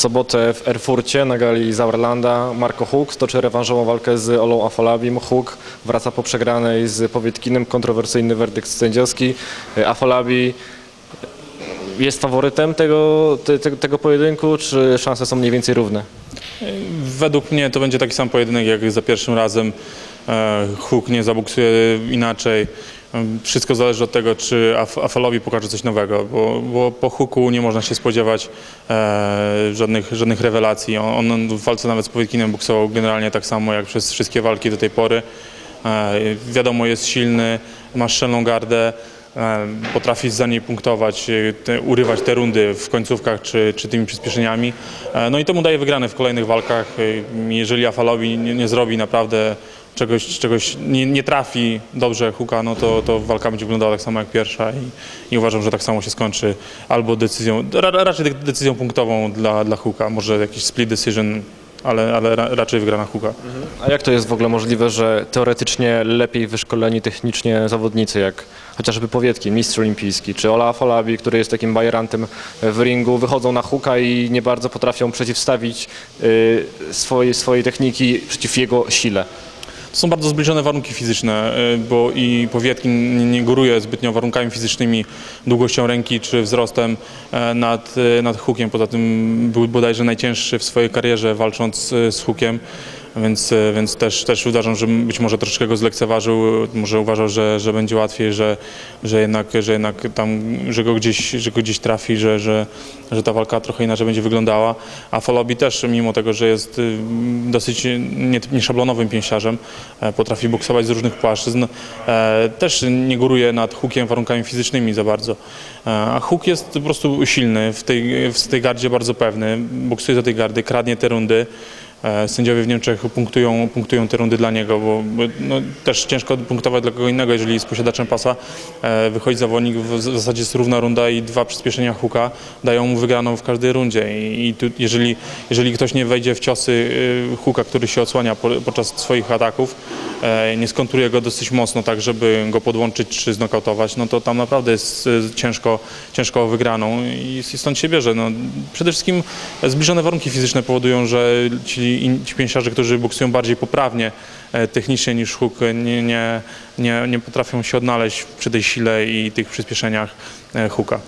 sobotę w Erfurcie na gali Sauerlanda Marco Huk stoczy rewanżową walkę z Olą Afolabim. Huk wraca po przegranej z Powietkinem, kontrowersyjny werdykt sędziowski. Afolabi jest faworytem tego, te, te, tego pojedynku, czy szanse są mniej więcej równe? Według mnie to będzie taki sam pojedynek jak za pierwszym razem. E, Huk nie zabuksuje inaczej. Wszystko zależy od tego, czy Af- Afalowi pokaże coś nowego, bo, bo po Huku nie można się spodziewać e, żadnych, żadnych rewelacji. On, on w walce nawet z Powiekinem buksował generalnie tak samo jak przez wszystkie walki do tej pory. E, wiadomo, jest silny, ma szczelną gardę, e, potrafi za niej punktować, e, te, urywać te rundy w końcówkach czy, czy tymi przyspieszeniami. E, No i to mu daje wygrane w kolejnych walkach. E, Jeżeli Afalowi nie, nie zrobi naprawdę czegoś, czegoś nie, nie trafi dobrze Huka, no to, to walka będzie wyglądała tak samo jak pierwsza i, i uważam, że tak samo się skończy albo decyzją, ra, raczej de- decyzją punktową dla, dla Huka, może jakiś split decision, ale, ale ra, raczej wygrana Huka. A jak to jest w ogóle możliwe, że teoretycznie lepiej wyszkoleni technicznie zawodnicy, jak chociażby Powietkin, mistrz olimpijski, czy Ola Afolabi, który jest takim bajerantem w ringu, wychodzą na huka i nie bardzo potrafią przeciwstawić y, swojej, swojej techniki przeciw jego sile? To są bardzo zbliżone warunki fizyczne, y, bo i Powietkin nie- góruje zbytnio warunkami fizycznymi, długością ręki czy wzrostem e, nad, e, nad hukiem. Poza tym był bodajże najcięższy w swojej karierze walcząc e, z hukiem. Więc, e, więc też, też uważam, że być może troszeczkę go zlekceważył, może uważał, że, że będzie łatwiej, że, że, jednak, że jednak tam, że go gdzieś, że go gdzieś trafi, że, że, że ta walka trochę inaczej będzie wyglądała. A Folobi też, mimo tego, że jest y, dosyć nie- nieszablonowym pięściarzem, e, potrafi boksować z różnych płaszczyzn, e, też nie góruje nad hukiem warunkami fizycznymi za bardzo. A huk jest po prostu silny, w tej, w tej gardzie bardzo pewny, boksuje za tej gardy, kradnie te rundy. E, Sędziowie w Niemczech punktują, punktują te rundy dla niego, bo, no, też ciężko punktować dla kogo innego, jeżeli jest posiadaczem pasa. E, wychodzi zawodnik, w zasadzie jest równa runda i dwa przyspieszenia huka dają mu wygraną w każdej rundzie. I, i tu, jeżeli, jeżeli ktoś nie wejdzie w ciosy y, huka, który się odsłania po, podczas swoich ataków, nie skontruje go dosyć mocno, tak żeby go podłączyć czy znokautować, no to tam naprawdę jest y, ciężko, ciężko wygraną i, stąd się bierze. No, przede wszystkim zbliżone warunki fizyczne powodują, że ci, ci pięściarze, którzy boksują bardziej poprawnie e, technicznie niż huk, nie, nie, nie, nie potrafią się odnaleźć przy tej sile i tych przyspieszeniach e, huka.